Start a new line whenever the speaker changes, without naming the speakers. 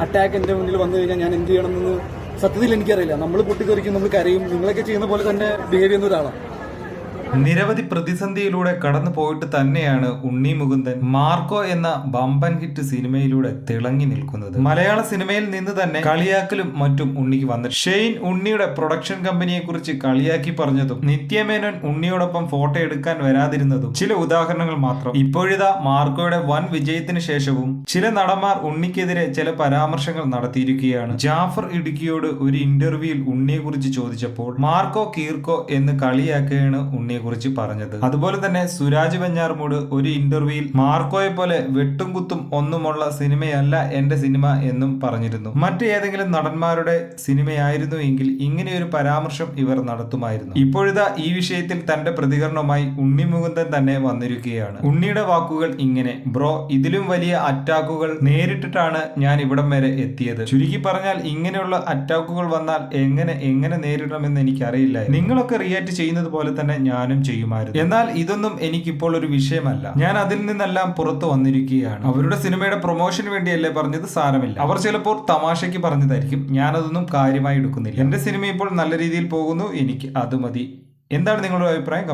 Attack എന്റെ മുന്നിൽ വന്നു കഴിഞ്ഞാൽ ഞാൻ എന്ത് ചെയ്യണമെന്ന് സത്യത്തിൽ എനിക്കറിയില്ല. നമ്മൾ പൊട്ടിക്കറിക്കും നമ്മൾ കരയും. നിങ്ങളൊക്കെ ചെയ്യുന്ന പോലെ തന്നെ ബിഹേവ് ചെയ്യുന്ന ഒരാളാണ്.
നിരവധി പ്രതിസന്ധിയിലൂടെ കടന്നു പോയിട്ട് തന്നെയാണ് ഉണ്ണി മുകുന്ദൻ മാർക്കോ എന്ന ബമ്പൻ ഹിറ്റ് സിനിമയിലൂടെ തിളങ്ങി നിൽക്കുന്നത്. മലയാള സിനിമയിൽ നിന്ന് തന്നെ കളിയാക്കലും മറ്റും ഉണ്ണിക്ക് വന്നു ഷെയ്ൻ ഉണ്ണിയുടെ പ്രൊഡക്ഷൻ കമ്പനിയെ കുറിച്ച് കളിയാക്കി പറഞ്ഞതും നിത്യമേനോൻ ഉണ്ണിയോടൊപ്പം ഫോട്ടോ എടുക്കാൻ വരാതിരുന്നതും ചില ഉദാഹരണങ്ങൾ മാത്രം. ഇപ്പോഴിതാ മാർക്കോയുടെ വൻ വിജയത്തിന് ശേഷവും ചില നടന്മാർ ഉണ്ണിക്കെതിരെ ചില പരാമർശങ്ങൾ നടത്തിയിരിക്കുകയാണ്. ജാഫർ ഇടുക്കിയോട് ഒരു ഇന്റർവ്യൂവിൽ ഉണ്ണിയെ കുറിച്ച് ചോദിച്ചപ്പോൾ മാർക്കോ കീർക്കോ എന്ന് കളിയാക്കുകയാണ് ഉണ്ണിയെ കുറിച്ച് പറഞ്ഞത്. അതുപോലെ തന്നെ സുരാജ് വെഞ്ഞാർമൂട് ഒരു ഇന്റർവ്യൂയിൽ മാർക്കോയെ പോലെ വെട്ടും കുത്തും ഒന്നുമുള്ള സിനിമയല്ല എന്റെ സിനിമ എന്നും പറഞ്ഞിരുന്നു. മറ്റേതെങ്കിലും നടന്മാരുടെ സിനിമയായിരുന്നു എങ്കിൽ ഇങ്ങനെയൊരു പരാമർശം ഇവർ നടത്തുമായിരുന്നു. ഇപ്പോഴിതാ ഈ വിഷയത്തിൽ തന്റെ പ്രതികരണവുമായി ഉണ്ണി മുകുന്ദൻ തന്നെ വന്നിരിക്കുകയാണ്. ഉണ്ണിയുടെ വാക്കുകൾ ഇങ്ങനെ ബ്രോ ഇതിലും വലിയ അറ്റാക്കുകൾ നേരിട്ടിട്ടാണ് ഞാൻ ഇവിടം വരെ എത്തിയത്. ചുരുക്കി പറഞ്ഞാൽ ഇങ്ങനെയുള്ള അറ്റാക്കുകൾ വന്നാൽ എങ്ങനെ എങ്ങനെ നേരിടണമെന്ന് എനിക്കറിയില്ല. നിങ്ങളൊക്കെ റിയാക്ട് ചെയ്യുന്നത് പോലെ തന്നെ ഞാനും ചെയ്യുമായിരുന്നു. എന്നാൽ ഇതൊന്നും എനിക്കിപ്പോൾ ഒരു വിഷയമല്ല. ഞാൻ അതിൽ നിന്നെല്ലാം പുറത്തു വന്നിരിക്കുകയാണ്. അവരുടെ സിനിമയുടെ പ്രൊമോഷന് വേണ്ടിയല്ലേ പറഞ്ഞത്? സാരമില്ല. അവർ ചിലപ്പോൾ തമാശയ്ക്ക് പറഞ്ഞതായിരിക്കും. ഞാനതൊന്നും കാര്യമായി എടുക്കുന്നില്ല. എന്റെ സിനിമ ഇപ്പോൾ നല്ല രീതിയിൽ പോകുന്നു. എനിക്ക് അത് മതി. എന്താണ് നിങ്ങളുടെ അഭിപ്രായം?